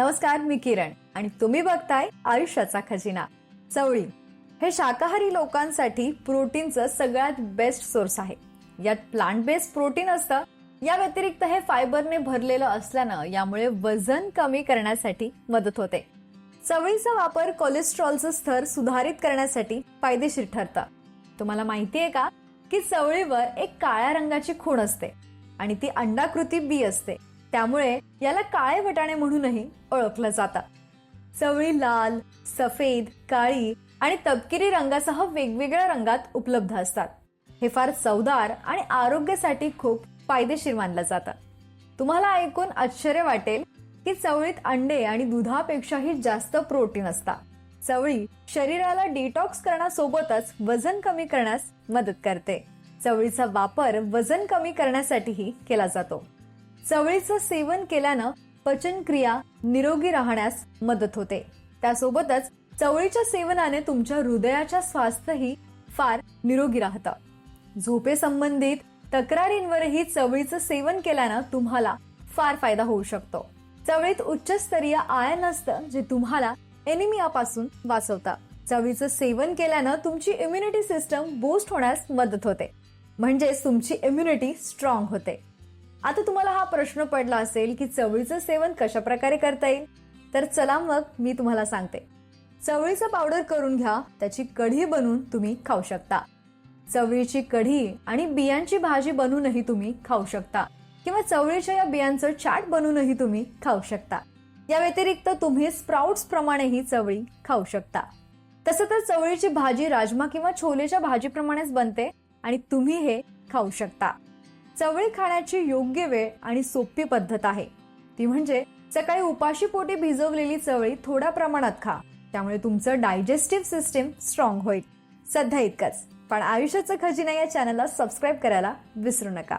नमस्कार मी किरण आणि तुम्ही बघताय आयुष्याचा खजिना. चवळी हे शाकाहारी लोकांसाठी प्रोटीनचं सगळ्यात बेस्ट सोर्स आहे. यात प्लांट बेस्ड प्रोटीन असतं या व्यतिरिक्त हे फायबरने भरलेलं असल्यानं यामुळे वजन कमी करण्यासाठी मदत होते. चवळीचा वापर कोलेस्ट्रॉलचं स्तर सुधारित करण्यासाठी फायदेशीर ठरतं. तुम्हाला माहितीये का? की चवळीवर एक काळ्या रंगाची खूण असते आणि ती अंडाकृती बी असते. त्यामुळे याला काळे वटाणे म्हणूनही ओळखलं जातं. चवळी लाल सफेद काळी आणि तपकिरी रंगासह वेगवेगळ्या रंगात उपलब्ध असतात. हे फार चवदार आणि आरोग्यासाठी खूप फायदेशीर मानलं जातं. तुम्हाला ऐकून आश्चर्य वाटेल की चवळीत अंडे आणि दुधापेक्षाही जास्त प्रोटीन असतात. चवळी शरीराला डिटॉक्स करण्यासोबतच वजन कमी करण्यास मदत करते. चवळीचा वापर वजन कमी करण्यासाठीही केला जातो. चवळीचं सेवन केल्यानं पचनक्रिया निरोगी राहण्यास मदत होते. त्यासोबतच चवळीच्या सेवनाने तुमच्या हृदयाच्या स्वास्थ्यही फार निरोगी राहतं. झोपेसंबंधित तक्रारींवरही चवळीचं सेवन केल्यानं तुम्हाला फार फायदा होऊ शकतो. चवळीत उच्चस्तरीय आयन असतं जे तुम्हाला एनिमियापासून वाचवतं. चवळीचं सेवन केल्यानं तुमची इम्युनिटी सिस्टम बूस्ट होण्यास मदत होते. म्हणजेच तुमची इम्युनिटी स्ट्रॉंग होते. आता तुम्हाला हा प्रश्न पडला असेल की चवळीचं सेवन कशा प्रकारे करता येईल? तर चला मग मी तुम्हाला सांगते. चवळीचं पावडर करून घ्या त्याची कढी बनवून तुम्ही खाऊ शकता. चवळीची कढी आणि बियांची भाजी बनवूनही तुम्ही खाऊ शकता. किंवा चवळीच्या या बियांचं चाट बनवूनही तुम्ही खाऊ शकता. या व्यतिरिक्त तुम्ही स्प्राउट्स प्रमाणेही चवळी खाऊ शकता. तसं तर चवळीची भाजी राजमा किंवा छोलेच्या भाजीप्रमाणेच बनते आणि तुम्ही हे खाऊ शकता. चवळी खाण्याची योग्य वेळ आणि सोपी पद्धत आहे. ती म्हणजे सकाळी उपाशी पोटी भिजवलेली चवळी थोड्या प्रमाणात खा. त्यामुळे तुमचं डायजेस्टिव्ह सिस्टीम स्ट्रॉंग होईल. सध्या इतकंच. पण आयुष्याचं खजिना या चॅनलला सबस्क्राईब करायला विसरू नका.